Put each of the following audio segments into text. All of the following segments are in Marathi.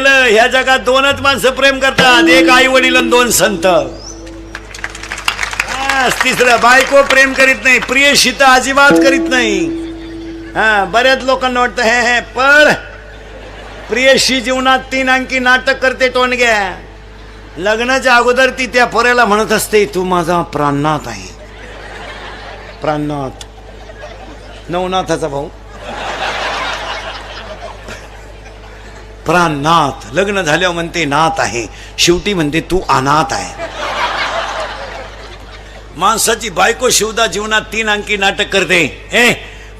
केलं. ह्या जगात दोनच माणसं प्रेम करतात. एक आई वडील आणि दोन संत. तिसरं बायको प्रेम करीत नाही. प्रियशी तर अजिबात करीत नाही. हा बऱ्याच लोकांना वाटतं हे हे पण प्रियशी जीवनात तीन अंकी नाटक करते टोणग्या लग्नाच्या अगोदर ती त्या पोऱ्याला म्हणत असते तू माझा प्राणनाथ आहे. प्राणनाथ. नवनाथाचा भाऊ. प्राणनाथ लग्न झाल्यावर म्हणते नाथ आहे. शेवटी म्हणते तू अनाथ आहे. माणसाची बायको शिवदा जीवनात तीन अंकी नाटक करते. ए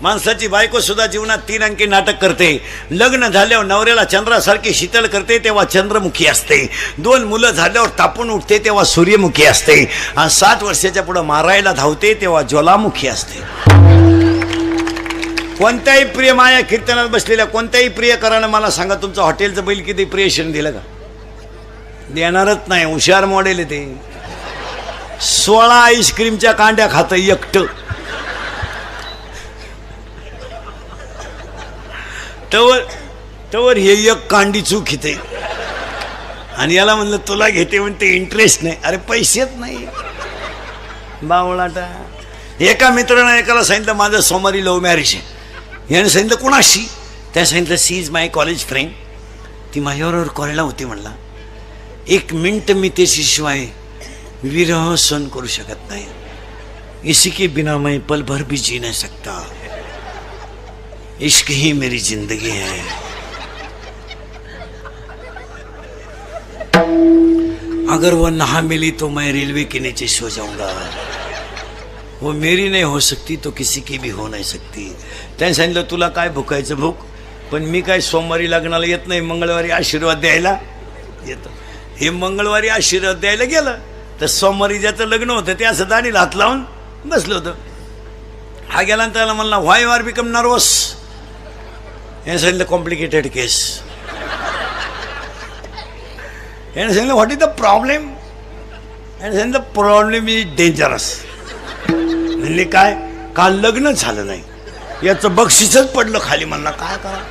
माणसाची बायको सुद्धा जीवनात तीन अंकी नाटक करते. लग्न झाल्यावर नवऱ्याला चंद्रासारखी शीतल करते तेव्हा चंद्रमुखी असते. दोन मुलं झाल्यावर तापून उठते तेव्हा सूर्यमुखी असते. आणि सात वर्षाच्या पुढं मारायला धावते तेव्हा ज्वालामुखी असते. कोणत्याही प्रिय माया कीर्तनात बसलेल्या कोणत्याही प्रियकरानं मला सांगा तुमचं हॉटेलचं बैल किती प्रियशन दिलं का? देणारच नाही हुशार मॉडेल आहे ते. सोळा आईस्क्रीमच्या कांड्या खात एकट. तवर तवर हे एक कांडी चूक घेते आणि याला म्हणलं तुला घेते म्हणते इंटरेस्ट नाही. अरे पैसेच नाही. बावळाटा. एका मित्रानं एकाला सांगितलं माझं सोमवारी लव्ह मॅरेज आहे. याने सांगितलं कोणाशी? त्या सांगितलं she is my college friend ती माझ्याबरोबर कॉलेजला होती म्हणला एक मिनिट मी त्याची शिवाय विरह सहन करू शकत नाही। इसी के बिना मैं पल भर भी जी नहीं सकता। इश्क ही मेरी ज़िंदगी है। अगर वह नहा मिली तो मैं रेलवे के नीचे सो जाऊँगा। वो मेरी नाही हो सकती तो किसी की भी हो नाही सकती। त्याने सांगितलं तुला काय भुकायचं भूक? पण मी काय सोमवारी लग्नाला येत नाही मंगळवारी आशीर्वाद द्यायला येतो. हे मंगळवारी आशीर्वाद द्यायला गेलं तर सोमवारी ज्याचं लग्न होतं ते असं दाणीला हात लावून बसलं होतं. हा गेला त्याला म्हणला व्हाय आर बिकम नर्वस याने सांगितलं कॉम्प्लिकेटेड केस याने सांगितलं व्हॉट इज द प्रॉब्लेम याने सांगितलं प्रॉब्लेम इज डेंजरस म्हणले काय? काल लग्न झालं नाही. याचं बक्षीसच पडलं खाली म्हणला काय करा?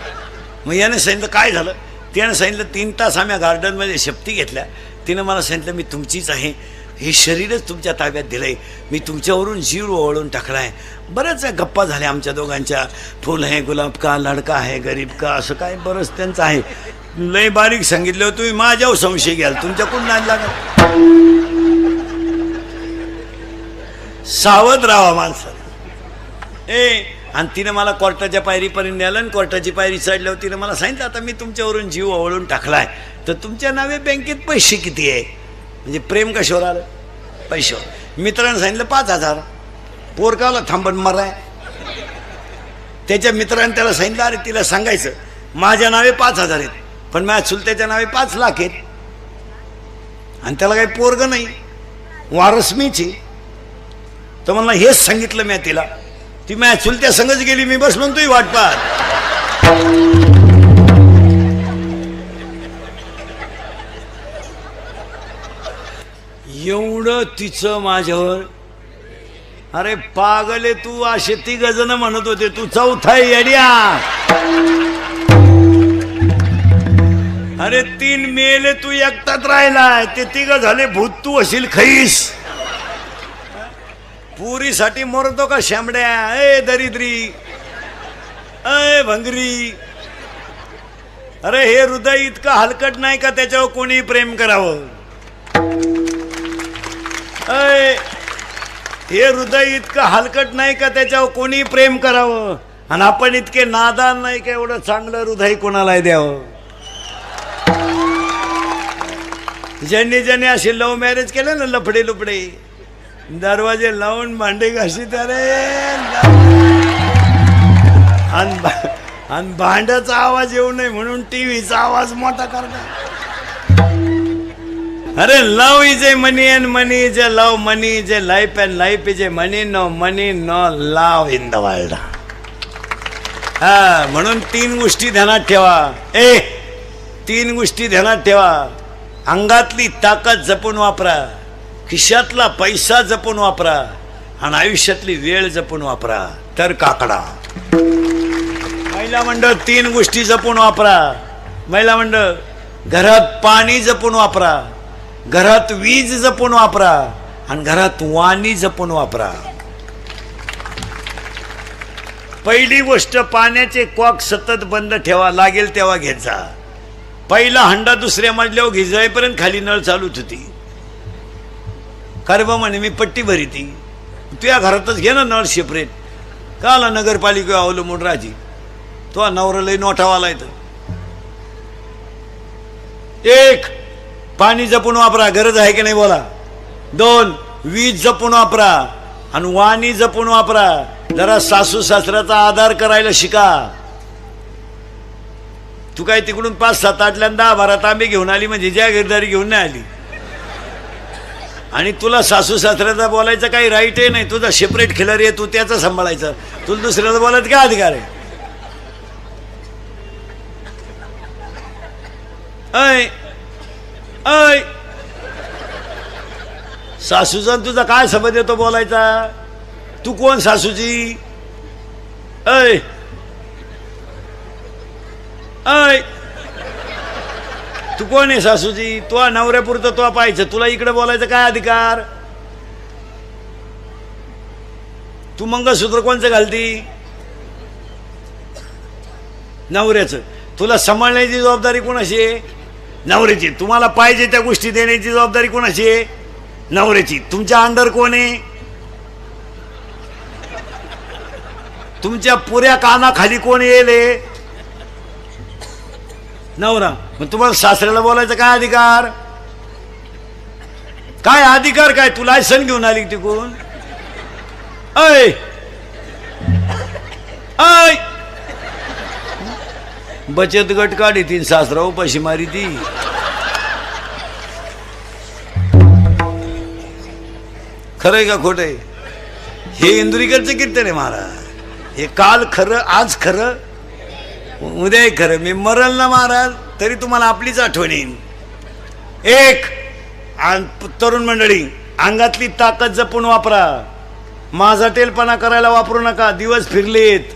मग याने सांगितलं काय झालं? त्यानं सांगितलं तीन तास आम्ही गार्डनमध्ये शेपटी घेतल्या. तिनं मला सांगितलं मी तुमचीच आहे. हे शरीरच तुमच्या ताब्यात दिलं आहे मी तुमच्यावरून जीव ओळून आहे बऱ्याच गप्पा झाल्या आमच्या दोघांच्या. फुल आहे गुलाब का लडका आहे गरीब का असं काय बरंच त्यांचं आहे. लय बारीक सांगितलं तुम्ही माझ्यावर संशय घ्याल. तुमच्याकडून नाही लागत. सावध राहा माणसं. ए आणि तिनं मला कोर्टाच्या पायरीपर्यंत नेलं आणि कोर्टाची पायरी चढल्यावर तिनं मला सांगितलं आता मी तुमच्यावरून जीव ओवळून टाकलाय. तर तुमच्या नावे बँकेत पैसे किती आहे? म्हणजे प्रेम कशावर आलं? पैशावर. मित्रानं सांगितलं पाच हजार. पोरकाला थांबण मराय. त्याच्या मित्राने त्याला सांगितलं अरे तिला सांगायचं माझ्या नावे पाच हजार आहेत पण माझ्या चुलत्याच्या नावे पाच लाख आहेत. आणि त्याला काही पोरग नाही. वारस मीच आहे. तर मला हेच सांगितलं मी तिला. ती माझ्या चुलत्या संगच गेली मी बसलो ना तुही वाट पाहत. एवढं तिचं माझ्यावर अरे पागले तू असे ती जण म्हणत होते तू चौथा येड्या. अरे तीन मेले तू एकटाच राहिलाय ते तिघ झाले भूत तू असेल खैस पुरीसाठी मरतो का शेंबड्या ए दरिद्री. अय भंगरी. अरे हे हृदय इतकं हलकट नाही का त्याच्यावर कोणी प्रेम करावं? अय हे हृदय इतकं हलकट नाही का त्याच्यावर कोणी प्रेम करावं? आणि आपण इतके नादान नाही का एवढं चांगलं हृदय कोणालाही द्यावं? ज्यांनी ज्यांनी असे लव्ह मॅरेज केलं ना लफडे लुपडे दरवाजे लावून भांडी घाशी रे आणि आणि भांड्याचा आवाज येऊ नये म्हणून टीव्हीचा आवाज मोठा कर अरे love is a money and money is a love money is a life and life is a money no money no love in the world. हा म्हणून तीन गोष्टी ध्यानात ठेवा. ए तीन गोष्टी ध्यानात ठेवा. अंगातली ताकद जपून वापरा. खिशातला पैसा जपून वापरा आणि आयुष्यातली वेळ जपून वापरा. तर काकडा. महिला मंडळ तीन गोष्टी जपून वापरा. महिला मंडळ घरात पाणी जपून वापरा. घरात वीज जपून वापरा आणि घरात वाणी जपून वापरा. पहिली गोष्ट पाण्याचे कॉक सतत बंद ठेवा लागेल तेव्हा घेत जा. पहिला हंडा दुसऱ्या मजल्यावर घेजायपर्यंत खाली नळ चालूच होती. बा म्हणे मी पट्टी भरी ती. तुझ्या घरातच घे ना नळ सेपरेट का आला नगरपालिका अवलंबून राजी? तो नवरा लय नोठावाला येतं एक पाणी जपून वापरा गरज आहे की नाही बोला? दोन वीज जपून वापरा आणि वाणी जपून वापरा. जरा सासू सासऱ्याचा आधार करायला शिका. तू काय तिकडून पाच सात आठल्यांदा दहा बारा तांबे घेऊन आली म्हणजे जागीरदारी घेऊन नाही आली? आणि तुला सासू सासऱ्याचा बोलायचं काही राईट आहे नाही. तुझा सेपरेट खिलारी आहे तू त्याचं सांभाळायचं. तुला दुसऱ्याचा बोलायचं काय अधिकार आहे? ऐ अय सासूचा तुझा काय संबंध येतो बोलायचा? तू कोण सासूची ऐ. ऐ. तू कोण आहे सासूजी? तो नवऱ्यापुरतं तो पाहायचं. तुला इकडे बोलायचं काय अधिकार? तू मंगळसूत्र कोणचं घालती? नवऱ्याचं. तुला सांभाळण्याची जबाबदारी कोणाशी आहे? नवऱ्याची. तुम्हाला पाहिजे त्या गोष्टी देण्याची जबाबदारी कोणाशी आहे? नवऱ्याची. तुमच्या अंडर कोण आहे? तुमच्या पुऱ्या कानाखाली कोण येईल नवरा. मग तुम्हाला सासऱ्याला बोलायचं काय अधिकार? काय अधिकार काय? तू लायसन घेऊन आली तिकून ऐ! ऐ! बचत गट काढी तीन सासरा उपाशी मारी ती. खरंय का खोटय? हे इंदुरीकरचं कीर्तन आहे महाराज. हे काल खरं आज खरं उद्या खरं मी मरल ना महाराज तरी तुम्हाला आपलीच आठवण येईल एक तरुण मंडळी अंगातली ताकद जपून वापरा. माझा टेलपणा करायला वापरू नका दिवस फिरलेत.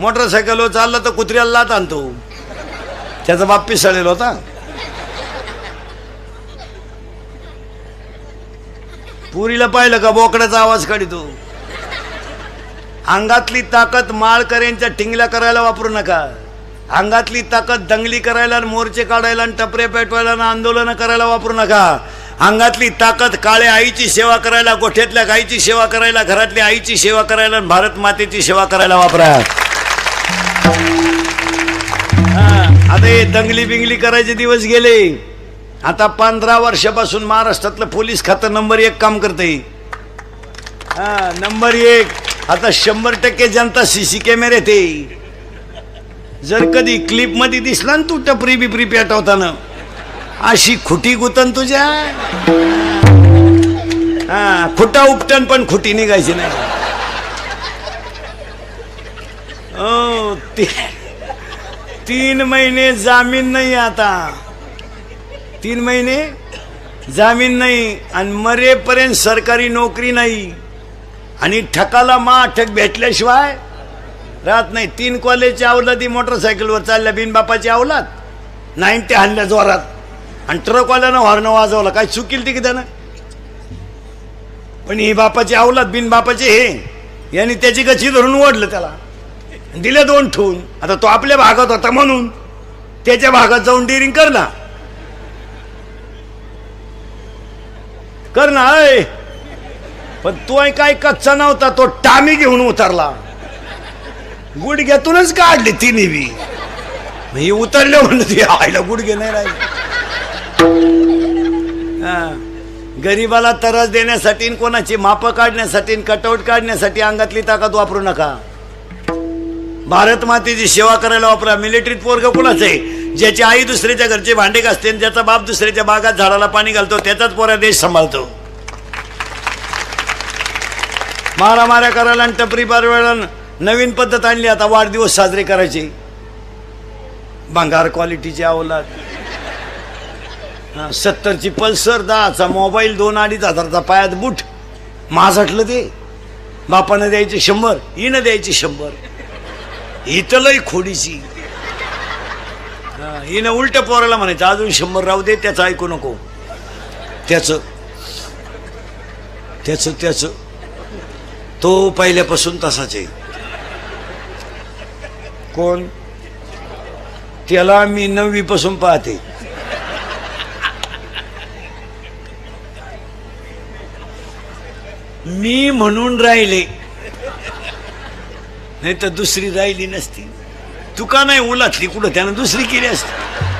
मोटरसायकलवर चालला तर कुत्र्याला लात आणतो. त्याचा बाप पिसळेल होता. पुरीला पाहिलं का बोकड्याचा आवाज काढितो. अंगातली ताकद माळकऱ्यांच्या टिंगल्या करायला वापरू नका. अंगातली ताकद दंगली करायला आणि मोर्चे काढायला आणि टपरे पेटवायला आणि आंदोलनं करायला वापरू नका. अंगातली ताकद काळ्या आईची सेवा करायला गोठ्यातल्या गाईची सेवा करायला घरातल्या आईची सेवा करायला आणि भारत मातेची सेवा करायला वापरा. आता हे दंगली बिंगली करायचे दिवस गेले. आता पंधरा वर्षापासून महाराष्ट्रातलं पोलीस खातं नंबर एक काम करते हा नंबर एक. आता शंभर टक्के जनता सीसी कॅमेरे ते. जर कधी क्लिपमध्ये दिसला ना तू टपरी बिपरी पेटवताना अशी खुटी गुतन तुझ्या. हा खुटा उपटन पण खुटी निघायची नाही. ओ ती तीन महिने जामीन नाही आता. तीन महिने जामीन नाही आणि मरेपर्यंत सरकारी नोकरी नाही. आणि ठकाला मा ठक भेटल्याशिवाय राहत नाही. तीन कॉलेजच्या अवलादी मोटरसायकलवर चालल्या बिनबापाची अवलाद. नाईन्टी हाणल्या जोरात. आणि ट्रकवाल्यानं हॉर्न वाजवला. काय चुकील ती की त्यानं? पण ही बापाची अवलाद बिनबापाचे हे. यांनी त्याची गची धरून ओढलं त्याला. दिले दोन ठेवून आता तो आपल्या भागात होता म्हणून त्याच्या भागात जाऊन डिरिंग कर ना कर ना अय पण तो काय कच्चा नव्हता तो टामी घेऊन उतरला. गुडघ्यातूनच काढली तिने बी. मी ही उतरले म्हणलं ती आईला गुडघे नाही राहिले. हा. गरिबाला तरस देण्यासाठी आणि कोणाची मापं काढण्यासाठी कटआउट काढण्यासाठी अंगातली ताकद वापरू नका. भारत मातेची सेवा करायला वापरा. मिलिटरीत पोरग कोणाच आहे? ज्याची आई दुसऱ्याच्या घरचे भांडे घासते आणि ज्याचा बाप दुसऱ्याच्या बागात झाडाला पाणी घालतो त्याचाच पोरा देश सांभाळतो. मारामाऱ्या करायला आणि टपरी पारवायला नवीन पद्धत आणली. आता वाढदिवस साजरे करायचे. भंगार क्वालिटीची अवलाद सत्तरची पल्सर दहाचा मोबाईल दोन अडीच हजारचा पायात बूट. माझटलं ते. बापानं द्यायचे शंभर हिनं द्यायची शंभर. इथं खोडीची हिनं उलट पोराला म्हणायचं अजून शंभर राहू दे त्याचं ऐकू नको. त्याचं त्याचं त्याचं. तो पहिल्यापासून तसाच आहे. कोण? त्याला मी नववी पासून पाहते. मी म्हणून राहिले. नाही तर दुसरी राहिली नसती. तुका नाही उलातली कुठं त्यानं दुसरी केली असती.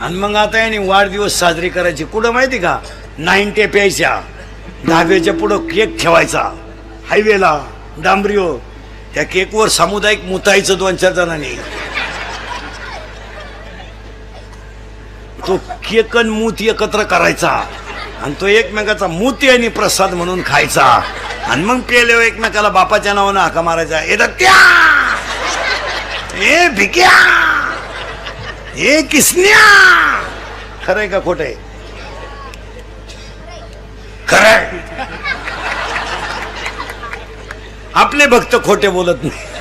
आणि मग आता याने वाढदिवस साजरी करायची. कुठं माहिती का? नाईन्टी प्यायच्या. दहाव्याच्या पुढं केक ठेवायचा. हायवेला. डांबरीओ त्या केकवर सामुदायिक मुतायचं दोन चार जणांनी. तो केक आणि मूत एकत्र करायचा. आणि तो एकमेकाचा मूती आणि प्रसाद म्हणून खायचा. आणि मग पेल्यावर एकमेकाला बापाच्या नावानं हाका मारायचा. ए ए भिक्या! हे किसन्या खरंय का खोटंय? खरंय! आपले भक्त खोटे बोलत नाही.